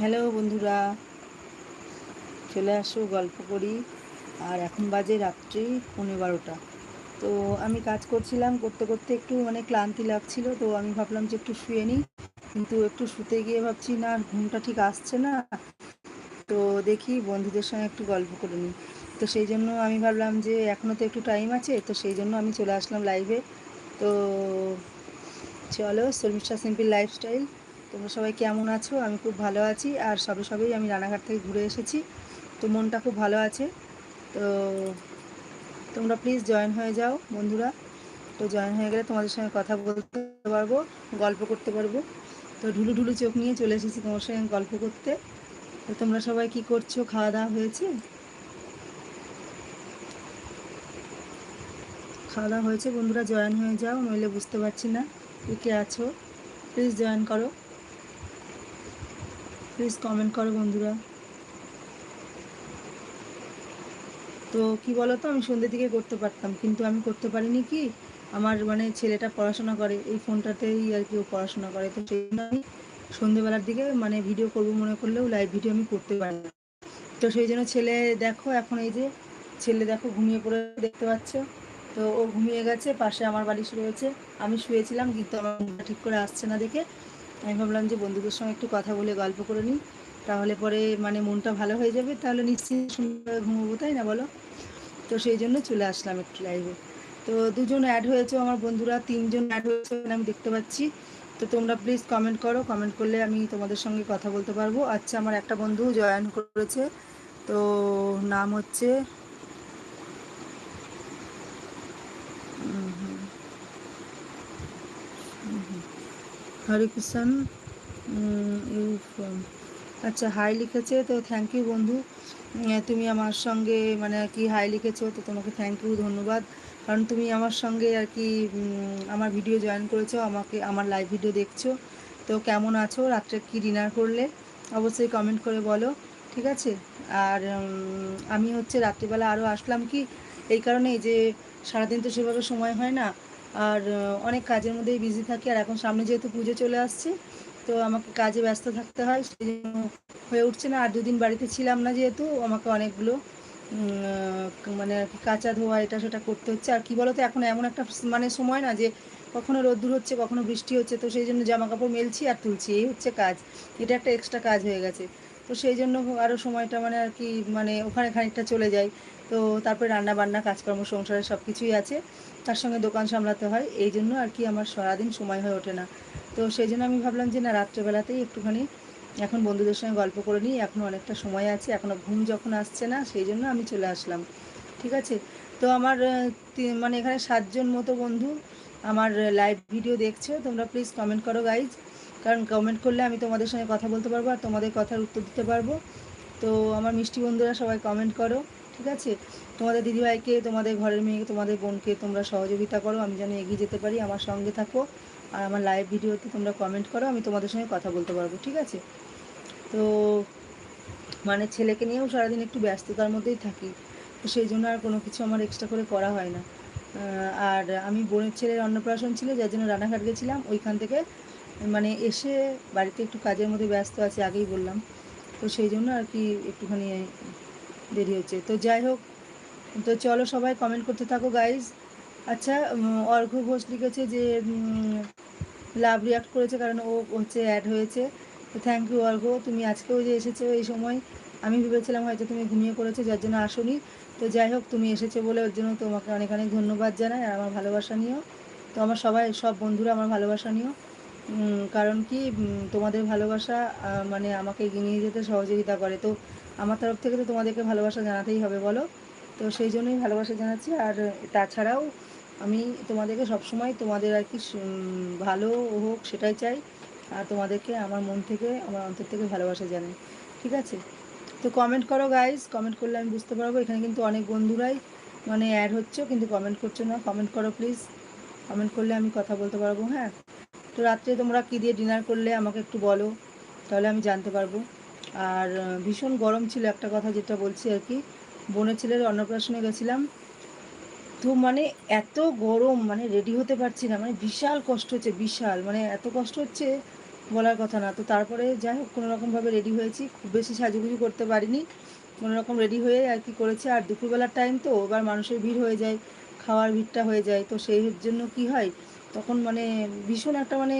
Hello বন্ধুরা, চলে আসো, গল্প করি। আর এখন বাজে রাত্রি পনেরো বারোটা। তো আমি কাজ করছিলাম, করতে করতে একটু মানে ক্লান্তি লাগছিল, তো আমি ভাবলাম যে একটু শুয়ে নিই। কিন্তু একটু শুতে গিয়ে ভাবছি, না ঘুমটা ঠিক আসছে না। তো দেখি বন্ধুদের সঙ্গে একটু গল্প করে নিই। তো সেই জন্য আমি ভাবলাম যে এখনও তো একটু টাইম আছে, তো সেই জন্য আমি চলে আসলাম লাইভে তো চলো, শর্মিষ্ঠা সিম্পল লাইফস্টাইল তোমরা সবাই কেমন আছো? আমি খুব ভালো আছি আর সবে সবেই আমি রানাঘাট থেকে ঘুরে এসেছি। তো মনটা খুব ভালো আছে। তো তোমরা প্লিজ জয়েন হয়ে যাও বন্ধুরা। তো জয়েন হয়ে গেলে তোমাদের সঙ্গে কথা বলতে পারব, গল্প করতে পারব। তো ঢুলু ঢুলু চোখ নিয়ে চলে এসেছি তোমার সঙ্গে গল্প করতে। তো তোমরা সবাই কি করছ? খাওয়া দাওয়া হয়েছে? খাওয়া দাওয়া হয়েছে বন্ধুরা জয়েন হয়ে যাও, নইলে বুঝতে পারছি না। কে কে আছো? প্লিজ জয়েন করো। প্লিজ কমেন্ট করো বন্ধুরা। তো কি বলো তো আমি সন্ধ্যের দিকে করতে পারতাম, কিন্তু আমি করতে পারিনি কি? আমার মানে ছেলেটা পড়াশোনা করে, এই ফোনটাতেই আর কি ও পড়াশোনা করে। তো সেই জন্য আমি সন্ধ্যেবেলার দিকে মানে ভিডিও করব মনে করলেও লাইভ ভিডিও আমি করতে পারি না। তো সেই জন্য ছেলে দেখো, এখন এই যে ছেলে দেখো ঘুমিয়ে পড়ে দেখতে পাচ্ছ। তো ও ঘুমিয়ে গেছে, পাশে আমার বাড়ি রয়েছে। আমি শুয়েছিলাম, কিন্তু আমার ঠিক করে আসছে না দেখে। আমি ভাবলাম যে বন্ধুদের সঙ্গে একটু কথা বলে গল্প করে নিই। তাহলে পরে মানে মনটা ভালো হয়ে যাবে, তাহলে নিশ্চিত সুন্দর ঘুমোবো, তাই না বলো? তো সেই জন্য চলে আসলাম একটু লাইভে তো দুজন অ্যাড হয়েছে, আমার বন্ধুরা তিনজন অ্যাড হয়েছে আমি দেখতে পাচ্ছি। তো তোমরা প্লিজ কমেন্ট করো কমেন্ট করলে আমি তোমাদের সঙ্গে কথা বলতে পারব। আচ্ছা আমার একটা বন্ধু জয়েন করেছে, তো নাম হচ্ছে হরিকিষান ইউ ফ্রম আচ্ছা হাই লিখেছে, তো থ্যাংক ইউ বন্ধু। তুমি আমার সঙ্গে মানে আর কি হাই লিখেছো, তো তোমাকে থ্যাংক ইউ ধন্যবাদ। কারণ তুমি আমার সঙ্গে আর কি আমার ভিডিও জয়েন করেছ, আমাকে, আমার লাইভ ভিডিও দেখছ। তো কেমন আছো? রাত্রে কি ডিনার করলে? অবশ্যই কমেন্ট করে বলো, ঠিক আছে? আর আমি হচ্ছে রাত্রিবেলা আরও আসলাম কি, এই কারণেই যে সারাদিন তো সেভাবে সময় হয় না আর অনেক কাজের মধ্যেই বিজি থাকি, আর এখন সামনে যেহেতু পুজো চলে আসছে, তো আমাকে কাজে ব্যস্ত থাকতে হয় সেই জন্য হয়ে উঠছে না। আর দুদিন বাড়িতে ছিলাম না যেহেতু, আমাকে অনেকগুলো মানে আর কি কাঁচা ধোয়া, এটা সেটা করতে হচ্ছে। আর কি বলতো, এখন এমন একটা মানে সময় না যে, কখনো রোদ্দুর হচ্ছে, কখনো বৃষ্টি হচ্ছে, তো সেই জন্য জামা কাপড় মেলছি আর তুলছি, এই হচ্ছে কাজ। এটা একটা এক্সট্রা কাজ হয়ে গেছে। তো সেই জন্য আরও সময়টা মানে আর কি মানে ওখানে খানিকটা চলে যায়। তো তারপরে রান্না বান্না কাজকর্ম সংসারে সব কিছুই আছে। তার সঙ্গে দোকান সামলাতে হয়। এই জন্য আর কি আমার সারাদিন সময় হয়ে ওঠে না। তো সেই জন্য আমি ভাবলাম যে, না, রাত্রেবেলাতেই একটুখানি এখন বন্ধুদের সঙ্গে গল্প করে নিই। এখনও অনেকটা সময় আছে। এখনও ঘুম যখন আসছে না, সেই জন্য আমি চলে আসলাম। ঠিক আছে? তো আমার মানে এখানে সাতজন মতো বন্ধু আমার লাইভ ভিডিও দেখছ। তোমরা প্লিজ কমেন্ট করো গাইজ কারণ কমেন্ট করলে আমি তোমাদের সঙ্গে কথা বলতে পারব আর তোমাদের কথার উত্তর দিতে পারব। তো আমার মিষ্টি বন্ধুরা সবাই কমেন্ট করো। ঠিক আছে? তোমাদের দিদিভাইকে, তোমাদের ঘরের মেয়েকে, তোমাদের বোনকে তোমরা সহযোগিতা করো, আমি যেন এগিয়ে যেতে পারি, আমার সঙ্গে থাকো। আর আমার লাইভ ভিডিওতে তোমরা কমেন্ট করো, আমি তোমাদের সঙ্গে কথা বলতে পারব, ঠিক আছে? তো মানে ছেলেকে নিয়েও সারাদিন একটু ব্যস্ততার মধ্যেই থাকি, তো সেই জন্য আর কোনো কিছু আমার এক্সট্রা করে করা হয় না। আর আমি বোনের ছেলের অন্নপ্রাশন ছিল, যার জন্য রানাঘাট গেছিলাম, ওইখান থেকে মানে এসে বাড়িতে একটু কাজের মধ্যে ব্যস্ত আছে, আগেই বললাম। তো সেই জন্য আর কি একটুখানি দেরি হচ্ছে। তো যাই হোক, তো চলো সবাই কমেন্ট করতে থাকো গাইজ আচ্ছা অর্ঘ ঘোষ লিখেছে যে লাভ রিয়াক্ট করেছে কারণ ও হচ্ছে অ্যাড হয়েছে। তো থ্যাংক ইউ অর্ঘ, তুমি আজকেও যে এসেছ এই সময়, আমি ভেবেছিলাম হয়তো তুমি ঘুমিয়ে পড়েছো, যার জন্য আসনি। তো যাই হোক, তুমি এসেছ বলে ওর জন্য তোমাকে অনেক অনেক ধন্যবাদ জানাই, আর আমার ভালোবাসা নিও। তো আমার সবাই, সব বন্ধুরা আমার ভালোবাসা নিও। কারণ কি তোমাদের ভালোবাসা মানে আমাকে এগিয়ে নিয়ে যেতে সহযোগিতা করে। তো আমার তরফ থেকে তো তোমাদেরকে ভালোবাসা জানাতেই হবে, বলো। তো সেই জন্যই ভালোবাসা জানাচ্ছি। আর তাছাড়াও আমি তোমাদেরকে সবসময় তোমাদের আর কি ভালো হোক সেটাই চাই। আর তোমাদেরকে আমার মন থেকে, আমার অন্তর থেকে ভালোবাসা জানাই। ঠিক আছে? তো কমেন্ট করো গাইজ কমেন্ট করলে আমি বুঝতে পারব। এখানে কিন্তু অনেক বন্ধুরাই মানে অ্যাড হচ্ছে, কিন্তু কমেন্ট করছ না। কমেন্ট করো প্লিজ কমেন্ট করলে আমি কথা বলতে পারব হ্যাঁ? তো রাত্রে তোমরা কী দিয়ে ডিনার করলে আমাকে একটু বলো, তাহলে আমি জানতে পারব। আর ভীষণ গরম ছিল একটা কথা যেটা বলছি আর কি। বোনের ছেলের অন্নপ্রাশনে গেছিলাম। তো মানে এত গরম মানে রেডি হতে পারছি না মানে বিশাল কষ্ট হচ্ছে, বিশাল। মানে এত কষ্ট হচ্ছে বলার কথা না। তো তারপরে যাই হোক, কোনো রকমভাবে রেডি হয়েছি। খুব বেশি সাজুগুজু করতে পারিনি। কোনো রকম রেডি হয়ে আর কি করেছে। আর দুপুরবেলার টাইম তো এবার মানুষের ভিড় হয়ে যায়, খাওয়ার ভিড়টা হয়ে যায়। তো সেই জন্য কি হয়, তখন মানে ভীষণ একটা মানে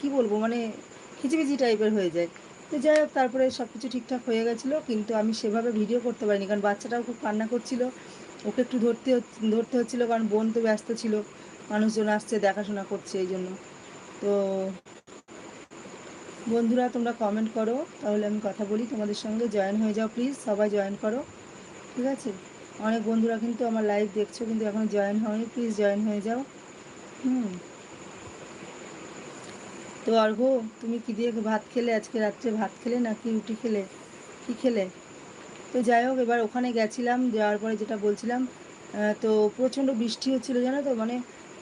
কি বলব মানে খিচিবিচি টাইপের হয়ে যায়। তো যাই হোক, তারপরে সব কিছু ঠিকঠাক হয়ে গেছিল, কিন্তু আমি সেভাবে ভিডিও করতে পারিনি, কারণ বাচ্চাটাও খুব কান্না করছিল। ওকে একটু ধরতে ধরতে হচ্ছিল, কারণ বোন তো ব্যস্ত ছিল, মানুষজন আসছে, দেখাশোনা করছে এই জন্য। তো বন্ধুরা, তোমরা কমেন্ট করো, তাহলে আমি কথা বলি। তোমাদের সঙ্গে জয়েন হয়ে যাও প্লিজ সবাই জয়েন করো, ঠিক আছে? অনেক বন্ধুরা কিন্তু আমার লাইভ দেখছ, কিন্তু এখন জয়েন হয়নি প্লিজ জয়েন হয়ে যাও। হুম। তো আর অর্ঘ তুমি কি দিয়ে ভাত খেলে? আজকে রাত্রে ভাত খেলে নাকি রুটি খেলে? কি খেলে? তো যাই হোক, এবার ওখানে গেছিলাম, যাওয়ার পরে যেটা বলছিলাম তো প্রচণ্ড বৃষ্টি হচ্ছিল, জানো তো? মানে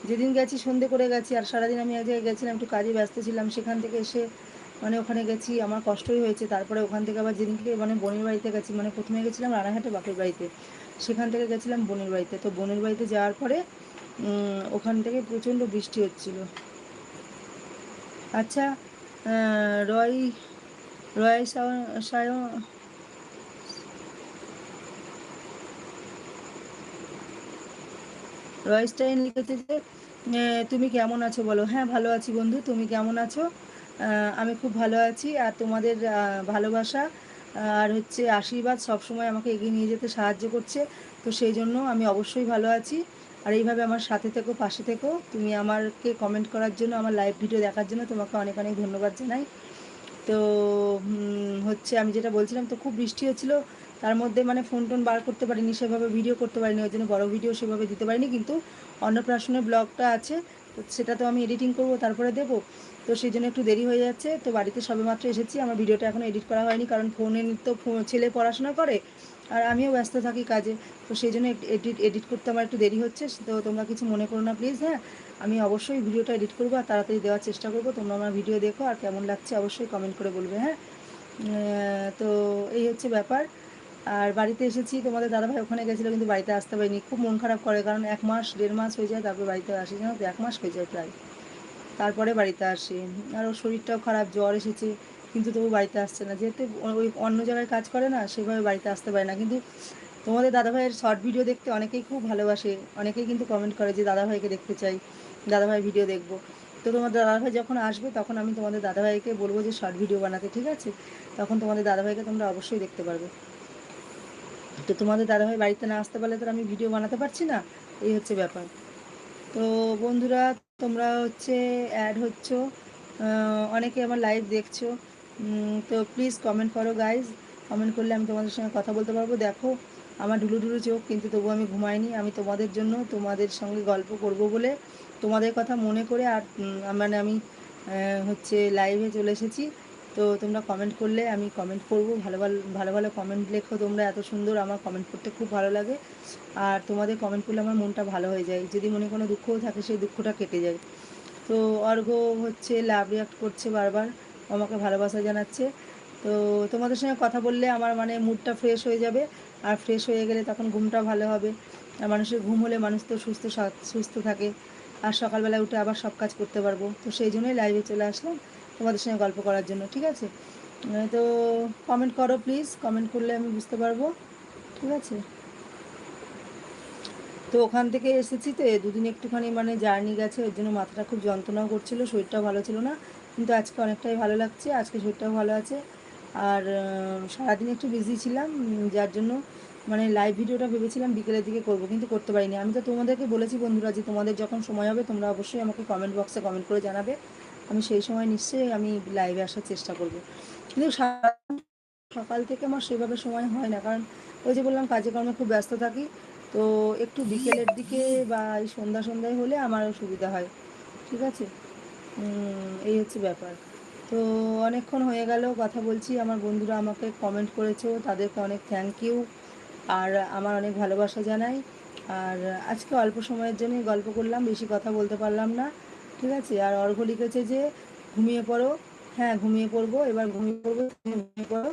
যেদিন গেছি সন্ধে করে গেছি, আর সারাদিন আমি এক জায়গায় গেছিলাম, একটু কাজে ব্যস্ত ছিলাম, সেখান থেকে এসে মানে ওখানে গেছি, আমার কষ্টই হয়েছে। তারপরে ওখান থেকে আবার যেদিনকে মানে বোনের বাড়িতে গেছি মানে প্রথমে গেছিলাম রানাঘাটে বাপের বাড়িতে, সেখান থেকে গেছিলাম বোনের বাড়িতে। তো বোনের বাড়িতে যাওয়ার পরে ওখান থেকে প্রচণ্ড বৃষ্টি হচ্ছিল। আচ্ছা রয় রয় সায় রয়স্টাইন লিখেছে যে তুমি কেমন আছো বলো? হ্যাঁ ভালো আছি বন্ধু, তুমি কেমন আছো? আমি খুব ভালো আছি, আর তোমাদের ভালোবাসা, আর হচ্ছে আশীর্বাদ সবসময় আমাকে এগিয়ে নিয়ে যেতে সাহায্য করছে, তো সেই জন্য আমি অবশ্যই ভালো আছি। আর এইভাবে আমার সাথে থেকো, পাশে থেকো। তুমি আমারকে কমেন্ট করার জন্য, আমার লাইভ ভিডিও দেখার জন্য তোমাকে অনেক অনেক ধন্যবাদ জানাই। তো হচ্ছে আমি যেটা বলছিলাম, তো খুব বৃষ্টি হচ্ছিল তার মধ্যে মানে ফোন টোন বার করতে পারিনি, সেভাবে ভিডিও করতে পারিনি, ওই জন্য বড়ো ভিডিও সেভাবে দিতে পারিনি। কিন্তু অন্নপ্রাশনের ব্লগটা আছে, তো সেটা তো আমি এডিটিং করব, তারপরে দেবো। তো সেই জন্য একটু দেরি হয়ে যাচ্ছে। তো বাড়িতে সবে মাত্র এসেছি, আমার ভিডিওটা এখন এডিট করা হয়নি, কারণ ফোনে তো ছেলে পড়াশোনা করে। আর আমিও ব্যস্ত থাকি কাজে। তো সেই জন্য এডিট এডিট করতে আমার একটু দেরি হচ্ছে, তো তোমরা কিছু মনে করো না প্লিজ হ্যাঁ? আমি অবশ্যই ভিডিওটা এডিট করব আর তাড়াতাড়ি দেওয়ার চেষ্টা করব। তোমরা আমার ভিডিও দেখো আর কেমন লাগছে অবশ্যই কমেন্ট করে বলবে হ্যাঁ? তো এই হচ্ছে ব্যাপার। আর বাড়িতে এসেছি, তোমাদের দাদাভাই ওখানে গেছিল কিন্তু বাড়িতে আসতে পারিনি। খুব মন খারাপ করে কারণ এক মাস, দেড় মাস হয়ে যায়, তারপর বাড়িতে আসি। জানো তো, এক মাস হয়ে যায় প্রায়। তারপরে বাড়িতে আসে। আর ওর শরীরটাও খারাপ, জ্বর এসেছে। কিন্তু তবু বাড়িতে আসছে না। যেহেতু ওই অন্য জায়গায় কাজ করে না, সেভাবে বাড়িতে আসতে পারে না। কিন্তু তোমাদের দাদাভাইয়ের শর্ট ভিডিও দেখতে অনেকেই খুব ভালোবাসে। অনেকেই কিন্তু কমেন্ট করে যে, দাদাভাইকে দেখতে চাই। দাদাভাই ভিডিও দেখব। তো তোমাদের দাদাভাই যখন আসবে, তখন আমি তোমাদের দাদাভাইকে বলব যে শর্ট ভিডিও বানাতে, ঠিক আছে? তখন তোমাদের দাদাভাইকে তোমরা অবশ্যই দেখতে পারবে। তো তোমাদের দাদাভাই বাড়িতে না আসতে পারলে তো আমি ভিডিও বানাতে পারছি না। এই হচ্ছে ব্যাপার। তো বন্ধুরা, তোমরা হচ্ছে অ্যাড হচ্ছ। অনেকে আমার লাইভ দেখছ। তো প্লিজ কমেন্ট করো গাইজ কমেন্ট করলে আমি তোমাদের সঙ্গে কথা বলতে পারব। দেখো, আমার ঢুলু ঢুলু চোখ, কিন্তু তবু আমি ঘুমাইনি। আমি তোমাদের জন্য তোমাদের সঙ্গে গল্প করব বলে তোমাদের কথা মনে করে আর মানে আমি হচ্ছে লাইভে চলে এসেছি। তো তোমরা কমেন্ট করলে আমি কমেন্ট করব। ভালো ভালো ভালো ভালো কমেন্ট লেখো তোমরা, এত সুন্দর আমার কমেন্ট করতে খুব ভালো লাগে। আর তোমাদের কমেন্ট করলে আমার মনটা ভালো হয়ে যায়। যদি মনে কোনো দুঃখও থাকে, সেই দুঃখটা কেটে যায়। তো অর্ঘ হচ্ছে লাভ রিয়াক্ট করছে বারবার। আমাকে ভালোবাসা জানাচ্ছে। তো তোমাদের সঙ্গে কথা বললে আমার মানে মুডটা ফ্রেশ হয়ে যাবে। আর ফ্রেশ হয়ে গেলে তখন ঘুমটা ভালো হবে। আর মানুষের ঘুম হলে মানুষ তো সুস্থ সুস্থ থাকে। আর সকালবেলায় উঠে আবার সব কাজ করতে পারব। তো সেই জন্যই লাইভে চলে আসলাম তোমাদের সঙ্গে গল্প করার জন্য, ঠিক আছে? তো কমেন্ট করো প্লিজ কমেন্ট করলে আমি বুঝতে পারব, ঠিক আছে? তো ওখান থেকে এসেছি তো দুদিন একটুখানি মানে জার্নি গেছে। ওর জন্য মাথাটা খুব যন্ত্রণাও করছিল, শরীরটাও ভালো ছিল না। কিন্তু আজকে অনেকটাই ভালো লাগছে, আজকে শরীরটাও ভালো আছে। আর সারাদিন একটু বিজি ছিলাম যার জন্য মানে লাইভ ভিডিওটা ভেবেছিলাম বিকেলের দিকে করব, কিন্তু করতে পারিনি। আমি তো তোমাদেরকে বলেছি বন্ধুরা যে তোমাদের যখন সময় হবে তোমরা অবশ্যই আমাকে কমেন্ট বক্সে কমেন্ট করে জানাবে। আমি সেই সময় নিশ্চয়ই আমি লাইভে আসার চেষ্টা করব। কিন্তু সকাল থেকে আমার সেভাবে সময় হয় না, কারণ ওই যে বললাম, কাজে কর্মে খুব ব্যস্ত থাকি। তো একটু বিকেলের দিকে বা এই সন্ধ্যা সন্ধ্যায় হলে আমার সুবিধা হয়। ঠিক আছে? এই হচ্ছে ব্যাপার। তো অনেকক্ষণ হয়ে গেল, কথা বলছি। আমার বন্ধুরা আমাকে কমেন্ট করেছ, তাদেরকে অনেক থ্যাংক ইউ আর আমার অনেক ভালোবাসা জানাই। আর আজকে অল্প সময়ের জন্যই গল্প করলাম, বেশি কথা বলতে পারলাম না। ঠিক আছে? আর অর্ঘ লিখেছে যে, ঘুমিয়ে পড়ো। হ্যাঁ ঘুমিয়ে পড়ব। এবার ঘুমিয়ে পড়ব, ঘুমিয়ে পড়ো।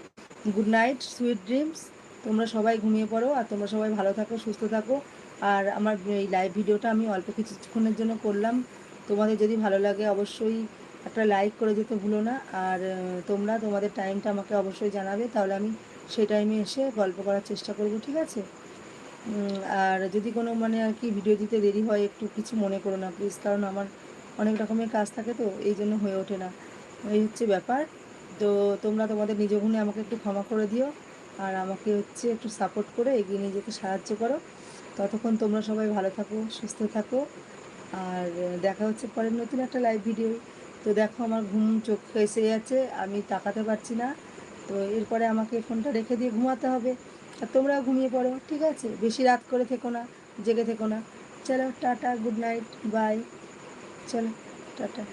গুড নাইট সুইট ড্রিমস তোমরা সবাই ঘুমিয়ে পড়ো আর তোমরা সবাই ভালো থাকো, সুস্থ থাকো। আর আমার এই লাইভ ভিডিওটা আমি অল্প কিছুক্ষণের জন্য করলাম। তোমাদের যদি ভালো লাগে অবশ্যই একটা লাইক করে যেতে ভুলো না। আর তোমরা তোমাদের টাইমটা আমাকে অবশ্যই জানাবে, তাহলে আমি সেই টাইমে এসে গল্প করার চেষ্টা করব, ঠিক আছে? আর যদি কোনো মানে আর কি ভিডিও দিতে দেরি হয়, একটু কিছু মনে করো না প্লিজ কারণ আমার অনেক রকমের কাজ থাকে তো, এই জন্য হয়ে ওঠে না। এই হচ্ছে ব্যাপার। তো তোমরা তোমাদের নিজ গুণে আমাকে একটু ক্ষমা করে দিও, আর আমাকে হচ্ছে একটু সাপোর্ট করে এগিয়ে নিয়ে যেতে সাহায্য করো। ততক্ষণ তোমরা সবাই ভালো থাকো, সুস্থ থাকো। আর দেখা হচ্ছে পরের নতুন একটা লাইভ ভিডিও তো দেখো আমার ঘুম চোখ এসে যাচ্ছে আমি তাকাতে পারছি না। তো এরপরে আমাকে ফোনটা রেখে দিয়ে ঘুমাতে হবে। আর তোমরাও ঘুমিয়ে পড়ো, ঠিক আছে? বেশি রাত করে থেকো না, জেগে থেকো না। চলো, টাটা গুড নাইট বাই চলো, টাটা।